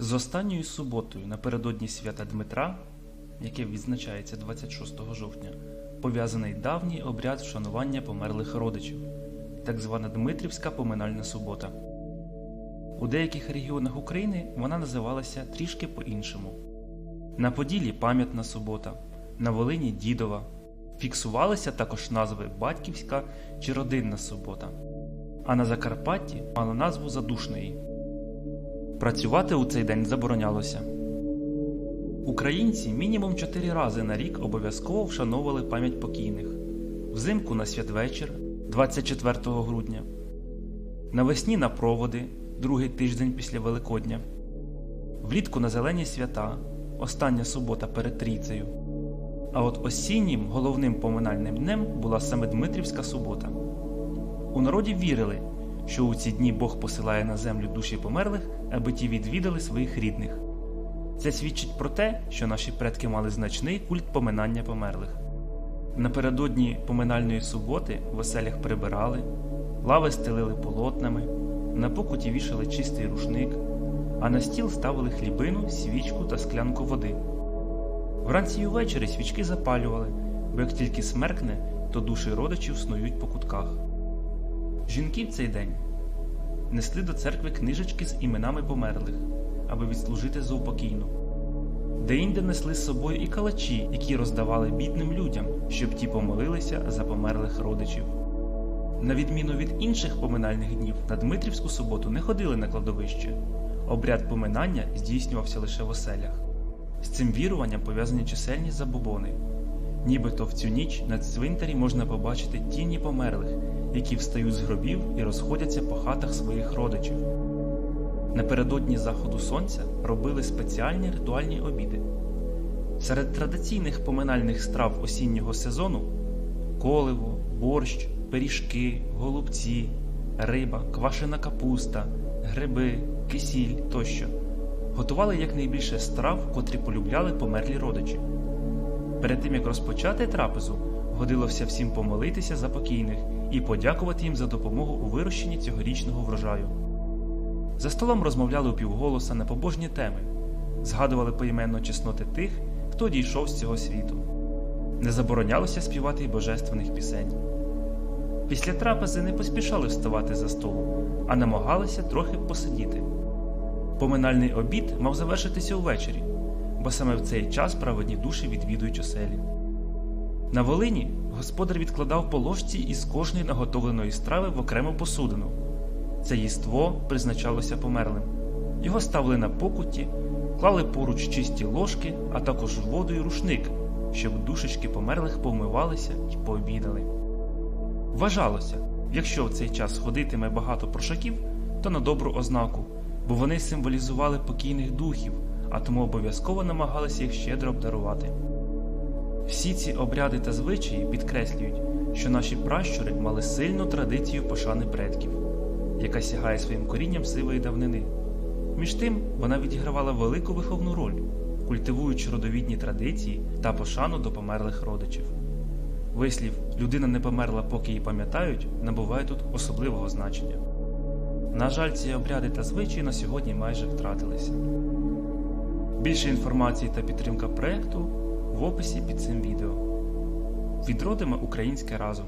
З останньою суботою напередодні свята Дмитра, яке відзначається 26 жовтня, пов'язаний давній обряд вшанування померлих родичів, так звана Дмитрівська поминальна субота. У деяких регіонах України вона називалася трішки по-іншому. На Поділі пам'ятна субота, на Волині Дідова. Фіксувалися також назви Батьківська чи Родинна субота, а на Закарпатті мало назву Задушної. Працювати у цей день заборонялося. Українці мінімум 4 рази на рік обов'язково вшановували пам'ять покійних взимку на святвечір 24 грудня, навесні на проводи другий тиждень після Великодня, влітку на зелені свята, остання субота перед трійцею. А от осіннім головним поминальним днем була саме Дмитрівська субота. У народі вірили, що у ці дні Бог посилає на землю душі померлих, аби ті відвідали своїх рідних. Це свідчить про те, що наші предки мали значний культ поминання померлих. Напередодні поминальної суботи в оселях прибирали, лави стелили полотнами, на покуті вішали чистий рушник, а на стіл ставили хлібину, свічку та склянку води. Вранці й увечері свічки запалювали, бо як тільки смеркне, то душі родичів снують по кутках. Жінки в цей день несли до церкви книжечки з іменами померлих, аби відслужити за упокійну. Деінде несли з собою і калачі, які роздавали бідним людям, щоб ті помолилися за померлих родичів. На відміну від інших поминальних днів, на Дмитрівську суботу не ходили на кладовище. Обряд поминання здійснювався лише в оселях. З цим віруванням пов'язані чисельні забобони. Нібито в цю ніч на цвинтарі можна побачити тіні померлих, які встають з гробів і розходяться по хатах своїх родичів. Напередодні заходу сонця робили спеціальні ритуальні обіди. Серед традиційних поминальних страв осіннього сезону коливо, борщ, пиріжки, голубці, риба, квашена капуста, гриби, кисіль тощо готували якнайбільше страв, котрі полюбляли померлі родичі. Перед тим як розпочати трапезу, годилося всім помолитися за покійних і подякувати їм за допомогу у вирощенні цьогорічного врожаю. За столом розмовляли упівголоса на побожні теми, згадували поіменно чесноти тих, хто дійшов з цього світу. Не заборонялося співати й божественних пісень. Після трапези не поспішали вставати за столу, а намагалися трохи посидіти. Поминальний обід мав завершитися увечері, бо саме в цей час праведні душі відвідують оселі. На Волині господар відкладав по ложці із кожної наготовленої страви в окрему посудину. Це їство призначалося померлим. Його ставили на покуті, клали поруч чисті ложки, а також воду і рушник, щоб душечки померлих повмивалися і пообідали. Вважалося, якщо в цей час ходитиме багато прошаків, то на добру ознаку, бо вони символізували покійних духів, а тому обов'язково намагалися їх щедро обдарувати. Всі ці обряди та звичаї підкреслюють, що наші пращури мали сильну традицію пошани предків, яка сягає своїм корінням сивої давнини. Між тим, вона відігравала велику виховну роль, культивуючи родовідні традиції та пошану до померлих родичів. Вислів людина не померла, поки її пам'ятають, набуває тут особливого значення. На жаль, ці обряди та звичаї на сьогодні майже втратилися. Більше інформації та підтримка проекту в описі під цим відео. Відродимо українське разом.